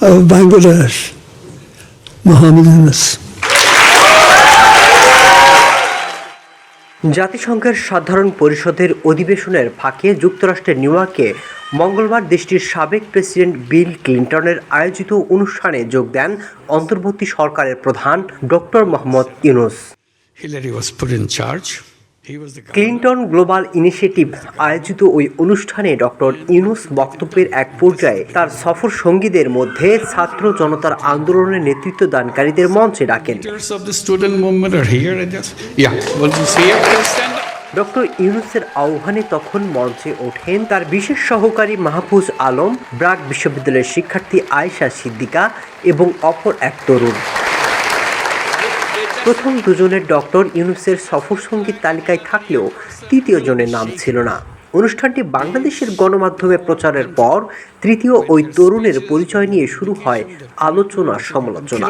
of Bangladesh, Muhammad Yunus. জাতিসংঘের সাধারণ পরিষদের অধিবেশনের ফাঁকে যুক্তরাষ্ট্রের নিউ ইয়র্কে মঙ্গলবার দেশটির সাবেক প্রেসিডেন্ট বিল ক্লিন্টনের আয়োজিত অনুষ্ঠানে যোগ দেন অন্তর্বর্তী সরকারের প্রধান doctor Mohammad Yunus Hillary was put in charge. Clinton Global Initiative আয়োজিত ওই অনুষ্ঠানে ডক্টর ইউনুস বক্তব্যের এক পর্যায়ে তার সফর সঙ্গীদের মধ্যে ছাত্র জনতার আন্দোলনের নেতৃত্ব দানকারীদের মঞ্চে ডাকেন. ডক্টর ইউনুসের আহ্বানে তখন মঞ্চে ওঠেন তার বিশেষ সহকারী মাহফুজ আলম ব্রাক বিশ্ববিদ্যালয়ের শিক্ষার্থী আয়েশা সিদ্দিকা এবং অপর এক তরুণ। প্রথম দুজনের ডক্টর ইউনুসের সফর সংগীত তালিকায় থাকলেও তৃতীয় জনের নাম ছিল না। অনুষ্ঠানটি বাংলাদেশের গণমাধ্যমে প্রচারের পর তৃতীয় ওই তরুণের পরিচয় নিয়ে শুরু হয় আলোচনা সমালোচনা.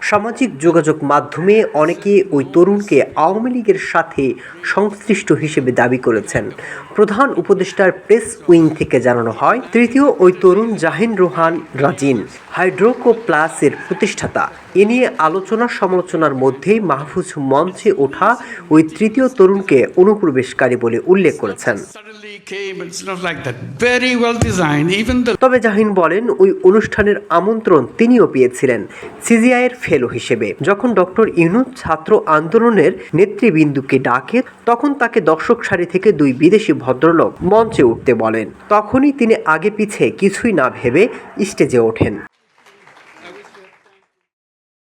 সামাজিক যোগাযোগ মাধ্যমে অনেকে ওই তরুণকে আওয়ামী লীগের সাথে সংশ্লিষ্ট হিসেবে দাবি করেছেন। প্রধান উপদেষ্টার প্রেস উইং থেকে জানানো হয় তৃতীয় ওই তরুণ জাহিন রোহান রাজিন হাইড্রোকো প্লাসের প্রতিষ্ঠাতা। এ নিয়ে আলোচনা সমালোচনার মধ্যেই মাহফুজ মঞ্চে ওঠা ওই তৃতীয় তরুণকে অনুপ্রবেশকারী বলে উল্লেখ করেছেন। Suddenly ওয়েল ডিজাইন the তবে জাহিন বলেন, ওই অনুষ্ঠানের আমন্ত্রণ তিনিও পেয়েছিলেন, সিজিআইয়ের ফেলো হিসেবে। যখন ডক্টর ইউনুস ছাত্র আন্দোলনের নেতৃবৃন্দুকে ডাকে, তখন তাকে দর্শক সারি থেকে দুই বিদেশি ভদ্রলোক মঞ্চে উঠতে বলেন। তখনই তিনি আগে পিছে কিছুই না ভেবে স্টেজে ওঠেন।